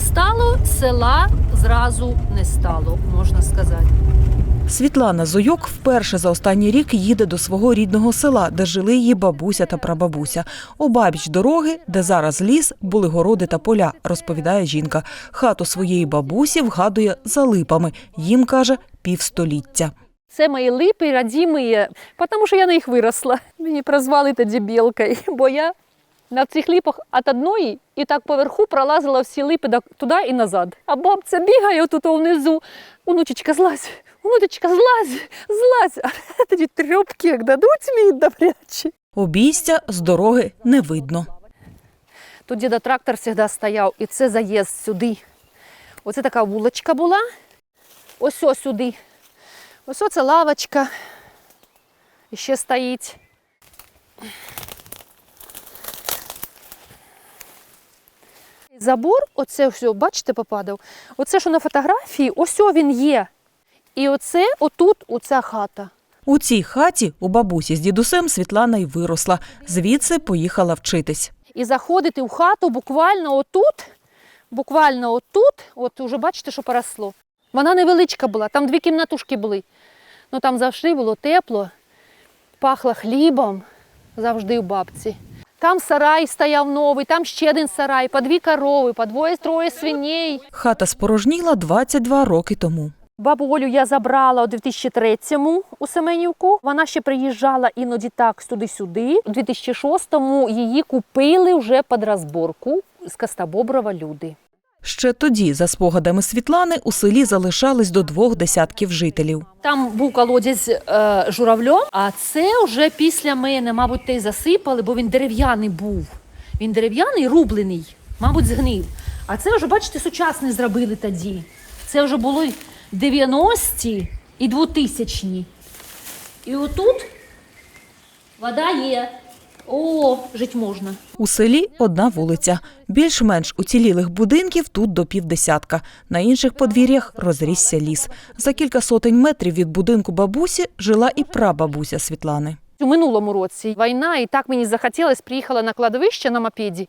не стало, села зразу не стало, можна сказати. Світлана Зойок вперше за останній рік їде до свого рідного села, де жили її бабуся та прабабуся. Обабіч дороги, де зараз ліс, були городи та поля, розповідає жінка. Хату своєї бабусі вгадує за липами. Їм каже півстоліття. Це мої липи родимі, тому що я на них виросла. Мені прозвали тоді білкою, бо я на цих липах від одної і так поверху пролазила всі липи туди і назад. А бабця бігає тут внизу. Онучечка, злазь, онучечка, злазь, злазь. А тоді трьопки як дадуть мені добрячі. Обійстя з дороги не видно. Тут діда трактор завжди стояв, і це заїзд сюди. Оце така вуличка була. Ось ось сюди. Ось оце лавочка. І ще стоїть. Забор, оце все, бачите, попадав. Оце, що на фотографії, ось він є. І оце отут, оця хата. У цій хаті у бабусі з дідусем Світлана й виросла. Звідси поїхала вчитись. і заходити в хату буквально отут, буквально отут, от уже бачите, що поросло. Вона невеличка була, там дві кімнатушки були. Ну там завжди було тепло, пахло хлібом, завжди у бабці. Там сарай стояв новий, там ще один сарай, по дві корови, по двоє-троє свиней. Хата спорожніла 22 роки тому. Бабу Олю я забрала у 2003-му у Семенівку. Вона ще приїжджала іноді так туди-сюди. У 2006-му її купили вже під розборку з Костобоброва люди. Ще тоді, за спогадами Світлани, у селі залишались до двох десятків жителів. Там був колодязь е, журавльом, а це вже після мене, мабуть, те й засипали, бо він дерев'яний був. Він дерев'яний, рублений, мабуть, згнив. А це вже, бачите, сучасний зробили тоді. Це вже було 90-ті і 2000-ті. І отут вода є. О, жити можна. У селі одна вулиця. Більш-менш уцілілих будинків тут до півдесятка. На інших подвір'ях розрісся ліс. За кілька сотень метрів від будинку бабусі жила і прабабуся Світлани. У минулому році війна, і так мені захотілося, приїхала на кладовище на мопеді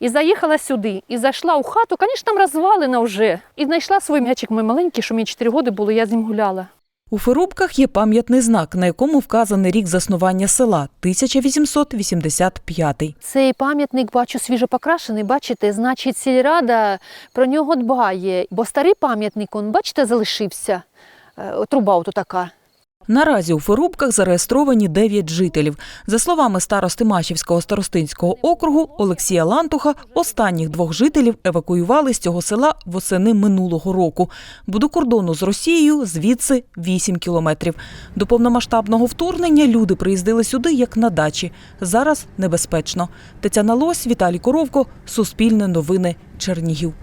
і заїхала сюди. І зайшла у хату, звісно, там розвалена вже. І знайшла свій м'ячик мій маленький, що мені 4 роки було, я з ним гуляла. У Ферубках є пам'ятний знак, на якому вказаний рік заснування села 1885. Цей пам'ятник, бачу, свіжо покрашений, бачите, значить, сільрада про нього дбає. Бо старий пам'ятник, он, бачите, залишився. Е, Труба ото така. Наразі у Ферубках зареєстровані 9 жителів. За словами старости Мачівського старостинського округу Олексія Лантуха, останніх двох жителів евакуювали з цього села восени минулого року. Бо до кордону з Росією звідси 8 кілометрів. До повномасштабного вторгнення люди приїздили сюди як на дачі. Зараз небезпечно. Тетяна Лось, Віталій Коровко, Суспільне новини, Чернігів.